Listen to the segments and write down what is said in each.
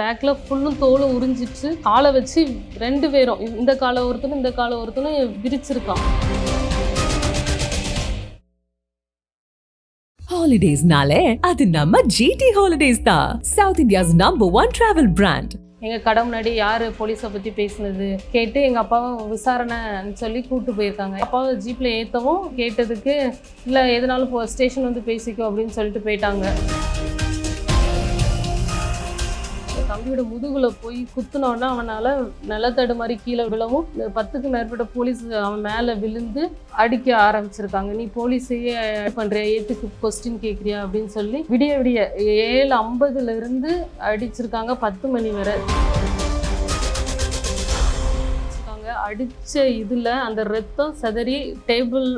பேக்கில் ஃபுல்லும் தோலும் உறிஞ்சிட்டு காலை வச்சு ரெண்டு பேரும் இந்த காலை ஒருத்தனும் இந்த காலை ஒருத்தனும் விரிச்சிருக்கான். ஹாலிடேஸ்னாலே அது நம்ம ஜிடி ஹாலிடேஸ் தான். South India's number one travel brand எங்கள் கடை முன்னாடி யார் போலீஸை பற்றி பேசுனது கேட்டு எங்கள் அப்பாவை விசாரணைன்னு சொல்லி கூப்பிட்டு போயிருக்காங்க. அப்பாவை ஜீப்பில் ஏற்றவும் கேட்டதுக்கு இல்லை எதனாலும் ஸ்டேஷன் வந்து பேசிக்கோ அப்படின்னு சொல்லிட்டு போயிட்டாங்க. தம்பியோட முதுகுல போய் குத்துனோடனே அவனால் நிலத்தடு மாதிரி கீழே விழவும். பத்துக்கு மேற்பட்ட போலீஸ் அவன் மேலே விழுந்து அடிக்க ஆரம்பிச்சிருக்காங்க. நீ போலீஸையே பண்ணுறியா ஏத்துக்கு கொஸ்டின் கேட்குறியா அப்படின்னு சொல்லி விடிய விடிய ஏழு ஐம்பதுல இருந்து அடிச்சிருக்காங்க. பத்து மணி வரை அடிச்சிருக்காங்க. அடிச்ச இதுல அந்த ரத்தம் சிதறி டேபிள்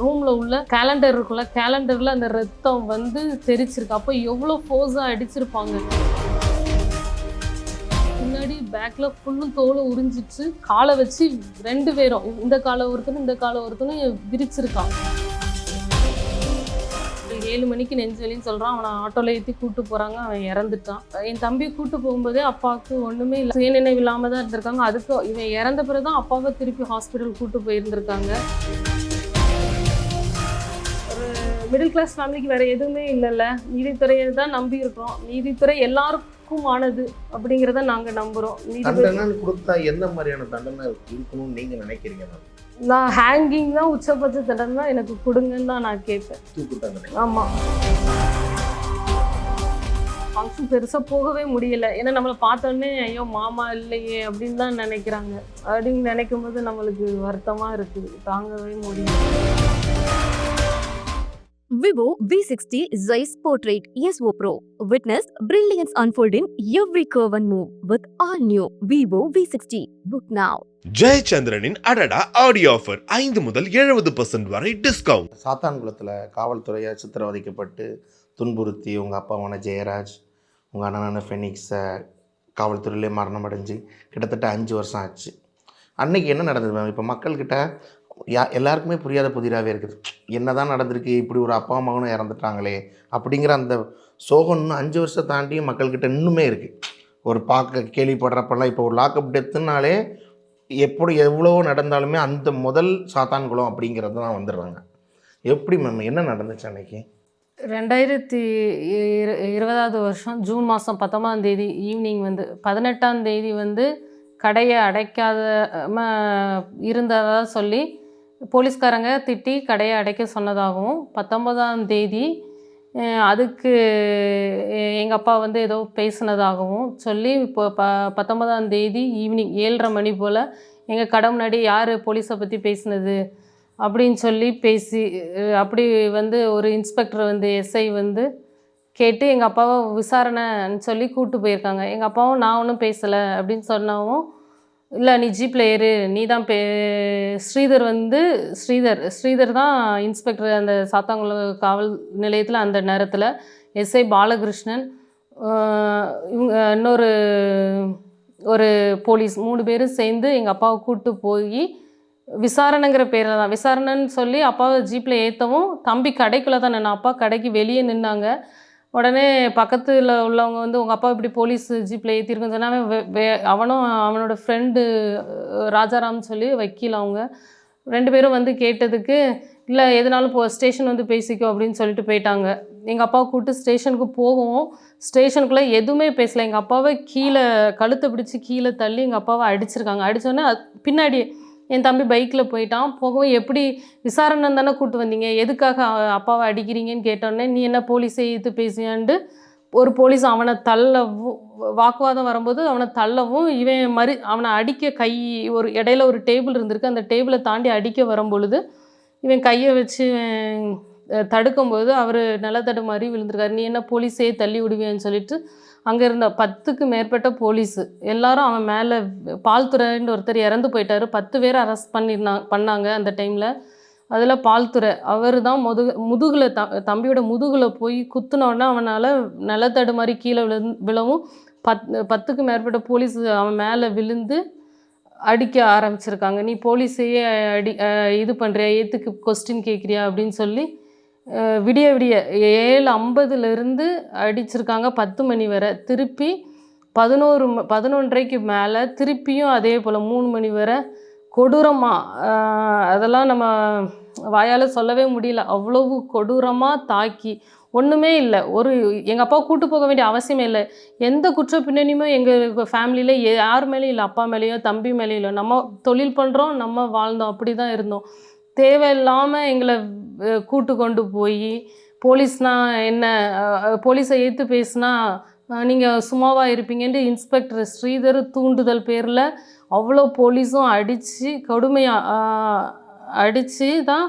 ரூம்ல உள்ள கேலண்டர் இருக்குல்ல கேலண்டர்ல அந்த ரத்தம் வந்து தெரிச்சிருக்கு. அப்போ எவ்வளோ ஃபோர்ஸாக அடிச்சிருப்பாங்க? ஆல்ரெடி பேக்கில் ஃபுல்லும் தோலும் உறிஞ்சிச்சு. காலை வச்சு ரெண்டு பேரும் இந்த காலை ஒருத்தனும் இந்த காலை ஒருத்தனும் விரிச்சிருக்கான். ஏழு மணிக்கு நெஞ்சு வலின்னு சொல்கிறான் அவனை ஆட்டோவில் ஏற்றி கூட்டு போகிறாங்க அவன் இறந்துட்டான். என் தம்பி கூட்டு போகும்போதே அப்பாவுக்கு ஒன்றுமே இல்லை. சுயநினைவு இல்லாமல் தான் இருந்திருக்காங்க. அதுக்கு இவன் இறந்த பிறகு தான் அப்பாவை திருப்பி ஹாஸ்பிட்டல் கூட்டு போயிருந்திருக்காங்க. ஒரு மிடில் கிளாஸ் ஃபேமிலிக்கு வேறு எதுவுமே இல்லைல்ல. நீதித்துறையை தான் நம்பி இருக்கோம் நீதித்துறை எல்லாருக்கும் ஆனது அப்படிங்கிறத நாங்கள் நம்புகிறோம் நீதிபதி தண்டனை கொடுத்தா எந்த மாதிரியான தண்டனை இருக்கணும்னு நீங்க நினைக்கிறீங்க மேம்? நான் ஹேங்கிங் தான் உச்சபட்ச தண்டனை எனக்கு கொடுங்கன்னு தான் நான் கேட்பேன். தூக்கு தண்டனை. ஆமாம் ஃபங்க்ஷன் பெருசாக போகவே முடியல. ஏன்னா நம்மளை பார்த்தோன்னே ஐயோ மாமா இல்லையே அப்படின்னு தான் நினைக்கிறாங்க. அப்படின்னு நினைக்கும் போது நம்மளுக்கு வருத்தமாக இருக்குது. தாங்கவே முடியல Vivo V60 Zeiss Portrait ESO Pro. Witness brilliance unfold in every curve and move with all new Vivo V60. Book now. ஜெயச்சந்திரனின் அடடா ஆடியோ ஆஃபர் ஐந்து முதல் எழுபது பர்சன்ட் வரை டிஸ்கவுண்ட் சாத்தான்குளத்தில் காவல்துறையால் சித்திரவதைக்கப்பட்டு துன்புறுத்தி உங்கள் அப்பாவான ஜெயராஜ் உங்கள் அண்ணனான ஃபெனிக்ஸை காவல்துறையிலே மரணம் அடைஞ்சு கிட்டத்தட்ட அஞ்சு வருஷம் ஆச்சு அன்னைக்கு என்ன நடந்தது மேம் இப்போ மக்கள்கிட்ட யா எல்லாருக்குமே புரியாத புதிராகவே இருக்குது. என்னதான் நடந்திருக்கு? இப்படி ஒரு அப்பா மகனும் இறந்துட்டாங்களே அப்படிங்கிற அந்த சோகம் இன்னும் அஞ்சு வருஷம் தாண்டி மக்கள்கிட்ட இன்னுமே இருக்குது ஒரு பார்க்க கேள்விப்படுறப்பெல்லாம் இப்போ ஒரு லாக்அப் டெத்துனாலே எப்படி எவ்வளோ நடந்தாலுமே அந்த முதல் சாத்தான்குளம் அப்படிங்கிறது தான் வந்துடுறாங்க. எப்படி மேம் என்ன நடந்துச்சு அன்னைக்கு? ரெண்டாயிரத்தி இரு- இருபதாவது வருஷம் ஜூன் மாதம் பத்தொம்பதாம் தேதி ஈவினிங் வந்து பதினெட்டாம் தேதி வந்து கடையை அடைக்காத ம, சொல்லி போலீஸ்காரங்க திட்டி கடையை அடைக்க சொன்னதாகவும் பத்தொன்பதாம் தேதி அதுக்கு எங்கள் அப்பா வந்து ஏதோ பேசுனதாகவும் சொல்லி இப்போ ப பத்தொன்பதாம் தேதி ஈவினிங் ஏழரை மணி போல் எங்கள் கடை முன்னாடி யார் போலீஸை பற்றி பேசுனது? அப்படின்னு சொல்லி பேசி அப்படி வந்து ஒரு இன்ஸ்பெக்டர் வந்து எஸ்ஐ வந்து கேட்டு எங்கள் அப்பாவை விசாரணைன்னு சொல்லி கூப்பிட்டு போயிருக்காங்க. எங்கள் அப்பாவும் நான் ஒன்றும் பேசலை அப்படின்னு சொன்னவும் இல்லை நீ ஜீப்பில் ஏறு நீ தான் பே ஸ்ரீதர் வந்து ஸ்ரீதர் ஸ்ரீதர் தான் இன்ஸ்பெக்டர் அந்த சாத்தாங்குளம் காவல் நிலையத்தில் அந்த நேரத்தில் எஸ்ஐ பாலகிருஷ்ணன் இவங்க இன்னொரு ஒரு போலீஸ் மூணு பேரும் சேர்ந்து எங்கள் அப்பாவை கூப்பிட்டு போய் விசாரணைங்கிற பேரில் தான் விசாரணைன்னு சொல்லி அப்பாவை ஜீப்பில் ஏற்றவும் தம்பி கடைக்குள்ளே தான் நின்னா அப்பா கடைக்கு வெளியே நின்னாங்க. உடனே பக்கத்தில் உள்ளவங்க வந்து உங்கள் அப்பா இப்படி போலீஸ் ஜீப்பில் ஏற்றிருக்குன்னு சொன்னா வே- அவனும் அவனோட ஃப்ரெண்டு ராஜாராம்னு சொல்லி வக்கீல் அவங்க ரெண்டு பேரும் வந்து கேட்டதுக்கு இல்லை எதனாலும் போ ஸ்டேஷன் வந்து பேசிக்கோ அப்படின்னு சொல்லிட்டு போயிட்டாங்க. எங்கள் அப்பாவை கூப்பிட்டு ஸ்டேஷனுக்கு போவோம். ஸ்டேஷனுக்குள்ளே எதுவுமே பேசலை. எங்கள் அப்பாவை கீழே கழுத்தை பிடிச்சி கீழே தள்ளி எங்கள் அப்பாவை அடிச்சிருக்காங்க. அடித்தோடனே பின்னாடி என் தம்பி பைக்கில் போயிட்டான். போகவும் எப்படி விசாரணை தானே கூப்பிட்டு வந்தீங்க? எதுக்காக அப்பாவை அடிக்கிறீங்கன்னு கேட்டோடனே நீ என்ன போலீஸை எதிர்த்து பேசியான்ட்டு ஒரு போலீஸ் அவனை தள்ளவும் வாக்குவாதம் வரும்போது அவனை தள்ளவும் இவன் மறு அவனை அடிக்க கை ஒரு இடையில ஒரு டேபிள் இருந்திருக்கு. அந்த டேபிளை தாண்டி அடிக்க வரும் பொழுது இவன் கையை வச்சு தடுக்கும்போது அவர் நிலத்தடு மாதிரி விழுந்திருக்காரு. நீ என்ன போலீஸே தள்ளி விடுவியான்னு சொல்லிட்டு அங்கே இருந்த பத்துக்கு மேற்பட்ட போலீஸு. எல்லாரும் அவன் மேலே பால்துறைன்னு ஒருத்தர் இறந்து போயிட்டாரு. பத்து பேர் அரெஸ்ட் பண்ணிருந்தா பண்ணாங்க அந்த டைமில். அதில் பால்துறை அவர் தான் முதுகு முதுகில் த தம்பியோட முதுகில் போய் குத்துனோடனே அவனால் நிலத்தடு மாதிரி கீழே விழு விழவும் பத் பத்துக்கு மேற்பட்ட போலீஸ் அவன் மேலே விழுந்து அடிக்க ஆரம்பிச்சிருக்காங்க. நீ போலீஸையே அடி இது பண்ணுறியா ஏற்றுக்கு கொஸ்டின் கேட்குறியா அப்படின்னு சொல்லி விடிய விடிய ஏழு ஐம்பதுலேருந்து அடிச்சிருக்காங்க. பத்து மணி வரை திருப்பி பதினோரு பதினொன்றைக்கு பதினொன்றரைக்கு மேலே திருப்பியும் அதே போல் மூணு மணி வரை கொடூரமாக அதெல்லாம் நம்ம வாயால் சொல்லவே முடியல. அவ்வளவு கொடூரமாக தாக்கி ஒன்றுமே இல்லை. ஒரு எங்கள் அப்பா கூட்டு போக வேண்டிய அவசியமே இல்லை. எந்த குற்ற பின்னணியுமே எங்கள் ஃபேமிலியில் யார் மேலேயும் இல்லை. அப்பா மேலேயோ தம்பி மேலேயும் இல்லை. நம்ம தொழில் பண்ணுறோம் நம்ம வாழ்ந்தோம். அப்படி தான் இருந்தோம். தேவையில்லாமல் எங்களை கூட்டு கொண்டு போய் போலீஸ்னால் என்ன போலீஸை ஏற்று பேசுனா நீங்கள் சும்மாவாக இருப்பீங்கன்ட்டு இன்ஸ்பெக்டர் ஸ்ரீதர் தூண்டுதல் பேரில் அவ்வளோ போலீஸும் அடித்து கடுமையாக அடித்து தான்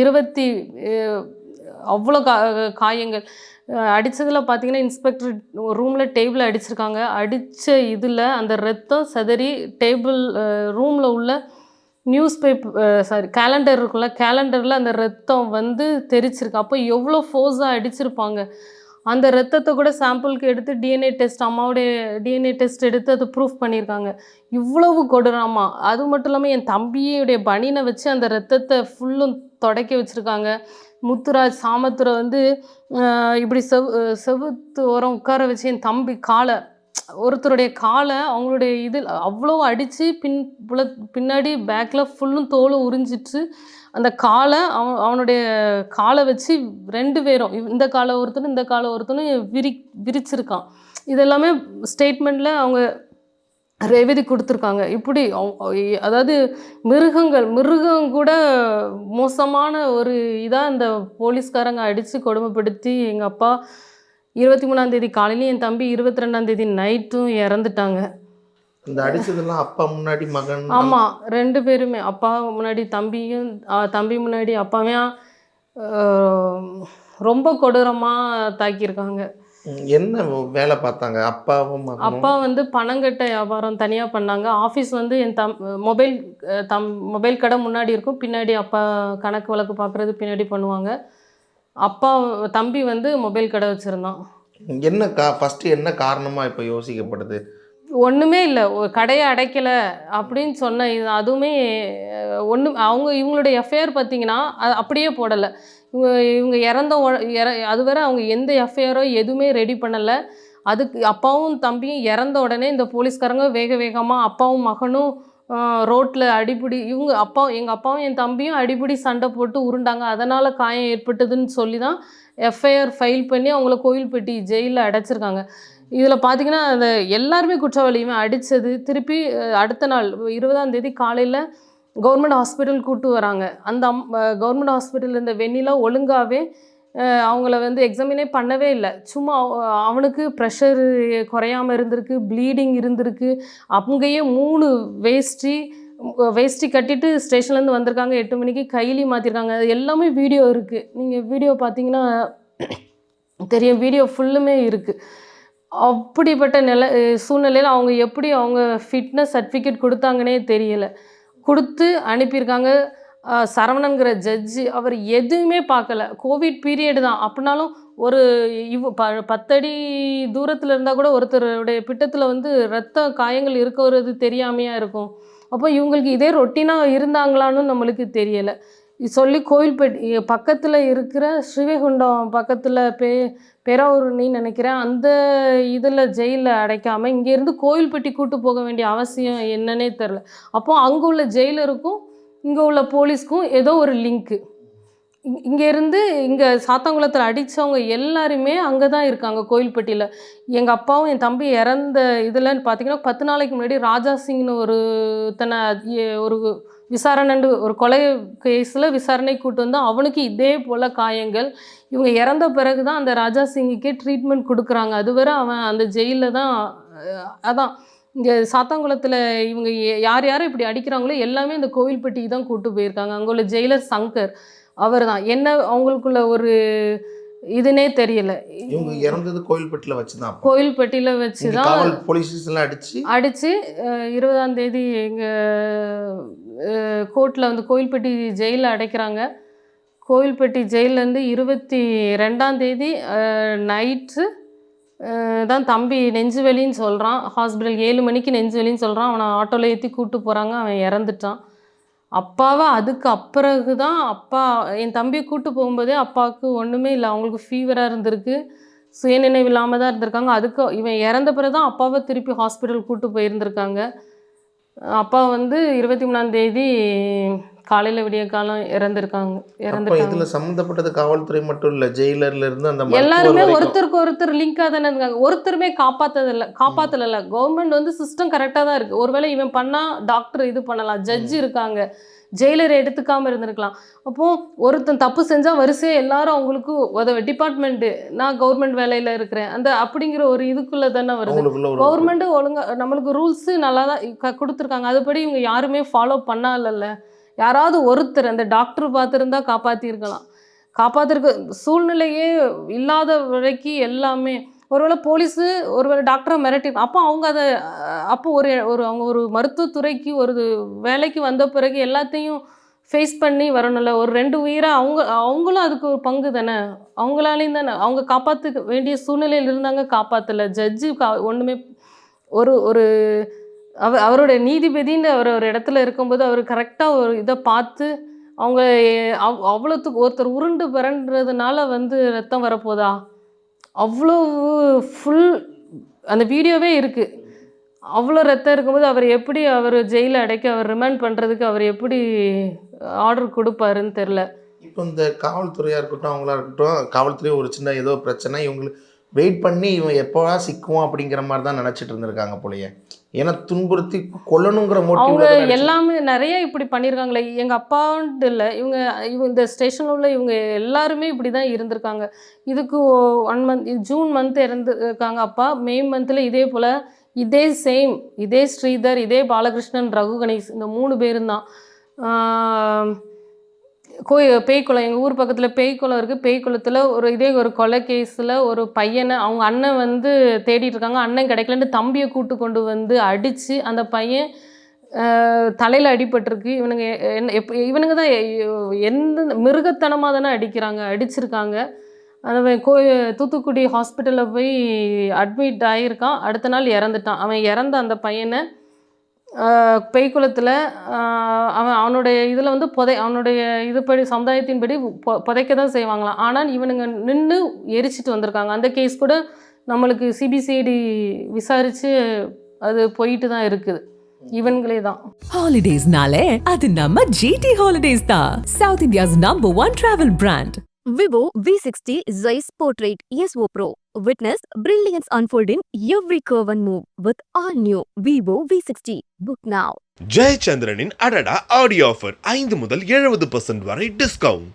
இருபத்தி அவ்வளோ கா காயங்கள். அடித்ததில் பார்த்தீங்கன்னா இன்ஸ்பெக்டர் ரூமில் டேபிள் அடிச்சிருக்காங்க. அடித்த இதில் அந்த ரத்தம் சதறி டேபிள் ரூமில் உள்ள நியூஸ் பேப்பர் சாரி கேலண்டர் இருக்குல்ல கேலண்டரில் அந்த ரத்தம் வந்து தெரிச்சிருக்கு. அப்போ எவ்வளோ ஃபோர்ஸாக அடிச்சிருப்பாங்க. அந்த ரத்தத்தை கூட சாம்பிளுக்கு எடுத்து டிஎன்ஏ டெஸ்ட் அம்மாவுடைய டிஎன்ஏ டெஸ்ட் எடுத்து அதை ப்ரூஃப் பண்ணியிருக்காங்க. இவ்வளவு கொடூரமா. அது மட்டும் இல்லாமல் என் தம்பியுடைய பனினை வச்சு அந்த ரத்தத்தை ஃபுல்லும் தொடக்கி வச்சுருக்காங்க. முத்துராஜ் சாமத்துரை வந்து இப்படி செவ் செவுத்து ஓரம் உட்கார வச்சு என் தம்பி காலை ஒருத்தருடைய காலை அவங்களுடைய இதில் அவ்வளோ அடித்து பின் புல பின்னாடி பேக்கில் ஃபுல்லும் தோலை உறிஞ்சிட்டு அந்த காலை அவன் அவனுடைய காலை வச்சு ரெண்டு பேரும் இந்த காலை ஒருத்தனும் இந்த காலை ஒருத்தனும் விரி விரிச்சிருக்கான். இதெல்லாமே ஸ்டேட்மெண்ட்டில் அவங்க ரெவதி கொடுத்துருக்காங்க. இப்படி அதாவது மிருகங்கள் மிருகம் கூட மோசமான ஒரு இதாக இந்த போலீஸ்காரங்க அடித்து கொடுமைப்படுத்தி எங்கள் அப்பா இருபத்தி மூணாந்தேதி காலையிலையும் என் தம்பி இருபத்தி ரெண்டாந்தேதி நைட்டும் இறந்துட்டாங்க. இந்த அடிச்சதெல்லாம் அப்பா முன்னாடி மகன் ஆமாம் ரெண்டு பேருமே. அப்பா முன்னாடி தம்பியும் தம்பி முன்னாடி அப்பாவையும் ரொம்ப கொடூரமாக தாக்கியிருக்காங்க. என்ன வேலை பார்த்தாங்க? அப்பாவும் அப்பா வந்து பணங்கட்ட வியாபாரம் தனியாக பண்ணாங்க. ஆஃபீஸ் வந்து என் தம் மொபைல் தம் மொபைல் கடை முன்னாடி இருக்கும். பின்னாடி அப்பா கணக்கு வழக்கு பார்க்குறது பின்னாடி பண்ணுவாங்க. அப்பா தம்பி வந்து மொபைல் கடை வச்சுருந்தான். என்ன கா ஃபஸ்ட்டு என்ன காரணமாக இப்போ யோசிக்கப்படுது? ஒன்றுமே இல்லை. கடையை அடைக்கலை அப்படின்னு சொன்ன இது அதுவுமே ஒன்று அவங்க இவங்களுடைய எஃப்ஐஆர் பார்த்தீங்கன்னா அது அப்படியே போடலை. இவங்க இவங்க இறந்த இற அது வரை அவங்க எந்த எஃப்ஐஆரோ எதுவுமே ரெடி பண்ணலை. அதுக்கு அப்பாவும் தம்பியும் இறந்த உடனே இந்த போலீஸ்காரங்க வேக வேகமாக அப்பாவும் மகனும் ரோட்டில் அடிப்பிடி இவங்க அப்பா எங்கள் அப்பாவும் என் தம்பியும் அடிப்படி சண்டை போட்டு உருண்டாங்க. அதனால் காயம் ஏற்பட்டதுன்னு சொல்லி தான் எஃப்ஐஆர் ஃபைல் பண்ணி அவங்கள கோயில்பட்டி ஜெயிலில் அடைச்சிருக்காங்க. இதில் பார்த்தீங்கன்னா அந்த எல்லாருமே குற்றவாளியுமே அடித்தது திருப்பி அடுத்த நாள் இருபதாம் தேதி காலையில் கவர்மெண்ட் ஹாஸ்பிட்டல் கூப்பிட்டு வராங்க. அந்த கவர்மெண்ட் ஹாஸ்பிட்டல் இருந்த வெண்ணிலா ஒழுங்காகவே அவங்கள வந்து எக்ஸாமினே பண்ணவே இல்லை. சும்மா அவனுக்கு ப்ரெஷர் குறையாமல் இருந்திருக்கு ப்ளீடிங் இருந்திருக்கு. அங்கேயே மூணு வேஷ்டி வேஷ்டி கட்டிட்டு ஸ்டேஷன்லேருந்து வந்திருக்காங்க. எட்டு மணிக்கு கைலி மாற்றிருக்காங்க அது எல்லாமே வீடியோ இருக்குது நீங்கள் வீடியோ பார்த்தீங்கன்னா தெரியும். வீடியோ ஃபுல்லுமே இருக்குது அப்படிப்பட்ட நில சூழ்நிலையில் அவங்க எப்படி அவங்க ஃபிட்னஸ் சர்டிஃபிகேட் கொடுத்தாங்கன்னே தெரியலை. கொடுத்து அனுப்பியிருக்காங்க. சரவணன்கிற ஜட்ஜு அவர் எதுவுமே பார்க்கல. கோவிட் பீரியட் தான். அப்படின்னாலும் ஒரு இவ் ப பத்தடி தூரத்தில் இருந்தால் கூட ஒருத்தருடைய பிட்டத்தில் வந்து ரத்த காயங்கள் இருக்கிறது தெரியாமையாக இருக்கும். அப்போ இவங்களுக்கு இதே ரொட்டீனாக இருந்தாங்களான்னு நம்மளுக்கு தெரியலை. சொல்லி கோயில்பட்டி பக்கத்தில் இருக்கிற ஸ்ரீவைகுண்டம் பக்கத்தில் பே பேராவூர்னு நினைக்கிறேன். அந்த இதில் ஜெயிலில் அடைக்காமல் இங்கேருந்து கோயில்பட்டி கூட்டு போக வேண்டிய அவசியம் என்னன்னே தெரில அப்போது அங்கே உள்ள ஜெயிலருக்கும் இங்கே உள்ள போலீஸ்க்கும் ஏதோ ஒரு லிங்க்கு இங்கேருந்து இங்கே சாத்தாங்குளத்தில் அடித்தவங்க எல்லாருமே அங்கே தான் இருக்காங்க கோயில்பட்டியில். எங்கள் அப்பாவும் என் தம்பி இறந்த இதில் பார்த்தீங்கன்னா பத்து நாளைக்கு முன்னாடி ராஜா சிங்னு ஒரு தன்னை ஒரு விசாரணைண்டு ஒரு கொலை கேஸில் விசாரணை கூட்டு வந்து அவனுக்கு இதே போல் காயங்கள். இவங்க இறந்த பிறகு தான் அந்த ராஜா சிங்குக்கே ட்ரீட்மெண்ட் கொடுக்குறாங்க. அதுவரை அவன் அந்த ஜெயிலில் தான் அதான். இங்கே சாத்தாங்குளத்தில் இவங்க யார் யாரும் இப்படி அடிக்கிறாங்களோ எல்லாமே இந்த கோவில்பட்டிக்கு தான் கூட்டு போயிருக்காங்க. அங்கே உள்ள ஜெயிலர் சங்கர் அவர் தான் என்ன அவங்களுக்குள்ள ஒரு இதுனே தெரியல. இவங்க இறந்தது கோயில்பட்டியில் வச்சு தான் கோயில்பட்டியில் வச்சு தான் காவல் போலீஸ் ஸ்டேஷன்ல அடிச்சு. அடித்து இருபதாம் தேதி எங்கள் கோர்ட்டில் வந்து கோயில்பட்டி ஜெயிலில் அடைக்கிறாங்க. கோயில்பட்டி ஜெயிலேருந்து இருபத்தி ரெண்டாம் தேதி நைட்டு தான் தம்பி நெஞ்சு வலின்னு சொல்கிறான் ஹாஸ்பிட்டல் ஏழு மணிக்கு நெஞ்சு வலின்னு சொல்கிறான் அவனை ஆட்டோவில் ஏற்றி கூப்பிட்டு போகிறாங்க அவன் இறந்துட்டான். அப்பாவை அதுக்கு அப்பிறகு தான் அப்பா என் தம்பியை கூப்பிட்டு போகும்போதே அப்பாவுக்கு ஒன்றுமே இல்லை. அவங்களுக்கு ஃபீவராக இருந்திருக்கு. சுயநினைவு இல்லாமல் தான் இருந்திருக்காங்க. அதுக்கு இவன் இறந்த பிறகு தான் அப்பாவை திருப்பி ஹாஸ்பிட்டல் கூப்பிட்டு போயிருந்திருக்காங்க. அப்பா வந்து இருபத்தி மூணாந்தேதி காலையில் விடிய காலம் இறந்துருக்காங்க இறந்துருக்காங்க இதில் சம்மந்தப்பட்டது காவல்துறை மட்டும் இல்லை ஜெயிலர்ல இருந்து அந்த எல்லாருமே. ஒருத்தருக்கு ஒருத்தர் லிங்காக தானே இருக்காங்க. ஒருத்தருமே காப்பாத்ததில்ல காப்பாத்தல கவர்மெண்ட் வந்து சிஸ்டம் கரெக்டாக தான் இருக்கு. ஒருவேளை இவன் பண்ணா டாக்டர் இது பண்ணலாம் ஜட்ஜ் இருக்காங்க. ஜெயிலர் எடுத்துக்காம இருந்திருக்கலாம். அப்போ ஒருத்தன் தப்பு செஞ்சா வரிசையா எல்லாரும் அவங்களுக்கு உதவ டிபார்ட்மெண்ட்டு நான் கவர்மெண்ட் வேலையில இருக்கிறேன். அந்த அப்படிங்கிற ஒரு இதுக்குள்ள தானே வருது. கவர்மெண்ட்டு ஒழுங்கா நம்மளுக்கு ரூல்ஸு நல்லா தான் கொடுத்துருக்காங்க. அதுபடி இவங்க யாருமே ஃபாலோ பண்ணாலல்ல யாராவது ஒருத்தர் அந்த டாக்டர் பார்த்துருந்தா காப்பாற்றிருக்கலாம் காப்பாற்றிருக்க சூழ்நிலையே இல்லாத வரைக்கும் எல்லாமே ஒருவேளை போலீஸு ஒருவேளை டாக்டரை மிரட்டி அப்போ அவங்க அதை அப்போ ஒரு ஒரு அவங்க ஒரு மருத்துவத்துறைக்கு ஒரு வேலைக்கு வந்த பிறகு எல்லாத்தையும் ஃபேஸ் பண்ணி வரணும்ல. ஒரு ரெண்டு உயிராக அவங்க அவங்களும் அதுக்கு ஒரு பங்கு தானே? அவங்களாலையும் தானே? அவங்க காப்பாற்ற வேண்டிய சூழ்நிலையில் இருந்தாங்க காப்பாற்றலை ஜட்ஜு கா ஒன்றுமே ஒரு ஒரு அவ அவருடைய நீதிபதின்னு அவர் ஒரு இடத்துல இருக்கும்போது அவர் கரெக்டாக ஒரு இதை பார்த்து அவங்க அவ் அவ்வளோத்துக்கு ஒருத்தர் உருண்டு பிறன்றதுனால வந்து ரத்தம் வரப்போதா? அவ்வளோ ஃபுல் அந்த வீடியோவே இருக்குது அவ்வளோ ரத்தம் இருக்கும்போது அவர் எப்படி அவர் ஜெயிலில் அடைக்க அவர் ரிமைண்ட் பண்ணுறதுக்கு அவர் எப்படி ஆர்டர் கொடுப்பாருன்னு தெரில. இப்போ இந்த காவல்துறையாக இருக்கட்டும் அவங்களா இருக்கட்டும் காவல்துறை ஒரு சின்ன ஏதோ பிரச்சனை இவங்களுக்கு வெயிட் பண்ணி இவன் எப்போவா சிக்குவோம் அப்படிங்கிற மாதிரி தான் நினச்சிட்டு இருந்திருக்காங்க போலயே. ஏன்னா துன்புறுத்தி கொல்லணுங்கிற அவங்க எல்லாமே நிறைய இப்படி பண்ணியிருக்காங்களே எங்கள் அப்பான்ட்டு இல்லை இவங்க இவங்க இந்த ஸ்டேஷனில் உள்ள இவங்க எல்லாருமே இப்படி தான் இருந்திருக்காங்க. இதுக்கு ஒன் மந்த் ஜூன் மந்த் இறந்துருக்காங்க அப்பா. மே மந்தில் இதே போல் இதே சேம் இதே ஸ்ரீதர் இதே பாலகிருஷ்ணன் ரகு கணேஷ் இந்த மூணு பேரும் தான் கோய் பேய்க்குளம் எங்கள் ஊர் பக்கத்தில் பேய்க்குளம் இருக்குது பேய்க்குளத்தில் ஒரு இதே ஒரு கொலை கேஸில் ஒரு பையனை அவங்க அண்ணன் வந்து தேடிட்டு இருக்காங்க அண்ணன் கிடைக்கலன்னு தம்பியை கூட்டு கொண்டு வந்து அடித்து அந்த பையன் தலையில் அடிபட்டிருக்கு. இவனுங்க எ- என்ன எப் இவனுங்க தான் எந்த மிருகத்தனமாக தானே அடிக்கிறாங்க அடிச்சிருக்காங்க. அவன் கோ தூத்துக்குடி ஹாஸ்பிட்டலில் போய் அட்மிட் ஆகியிருக்கான் அடுத்த நாள் இறந்துட்டான். அவன் இறந்த அந்த பையனை பெய்குளத்தில் அவன் அவனுடைய இதில் வந்து புதை அவனுடைய இதுபடி சமுதாயத்தின்படி பொ புதைக்க தான் செய்வாங்களாம். ஆனால் இவனுங்க நின்று எரிச்சிட்டு வந்திருக்காங்க. அந்த கேஸ் கூட நம்மளுக்கு சிபிசிஐடி விசாரித்து அது போயிட்டு தான் இருக்குது. இவன்களே தான் ஹாலிடேஸ்னாலே அது நம்ம ஜிடி ஹாலிடேஸ் தான். South India's number one travel brand Vivo V60 Zeiss Portrait ESO Pro. Witness brilliance unfold in every curve and move with all new Vivo V60. Book now. ஜெயச்சந்திரனின் அடடா ஆடியோ ஆஃபர் ஐந்து முதல் எழுபது percent வரை discount